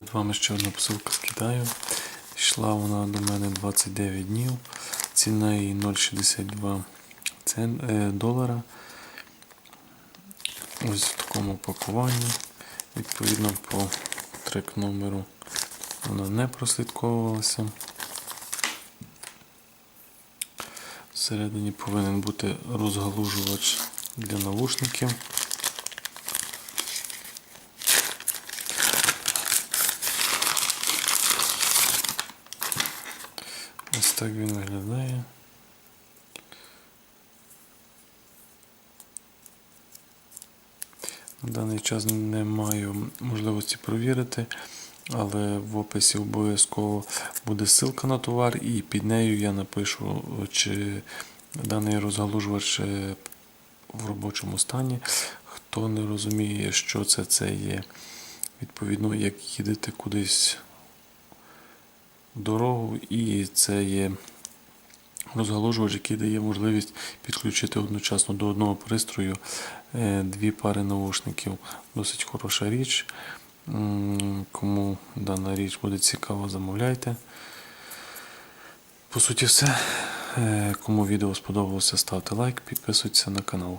З вами ще одна посилка з Китаю. Йшла вона до мене 29 днів. Ціна її 0,62 е, долара. Ось в такому пакуванні. Відповідно по трек номеру вона не прослідковувалася. Всередині повинен бути розгалужувач для навушників. Ось так він виглядає. На даний час не маю можливості провірити, але в описі обов'язково буде ссылка на товар, і під нею я напишу, чи даний розгалужувач в робочому стані. Хто не розуміє, що це, це є, відповідно, як їдете кудись дорогу, і це є розгалужувач, який дає можливість підключити одночасно до одного пристрою е, дві пари наушників. Досить хороша річ. Кому дана річ буде цікава, замовляйте. По суті, все. Е, Кому відео сподобалося, ставте лайк, підписуйтесь на канал.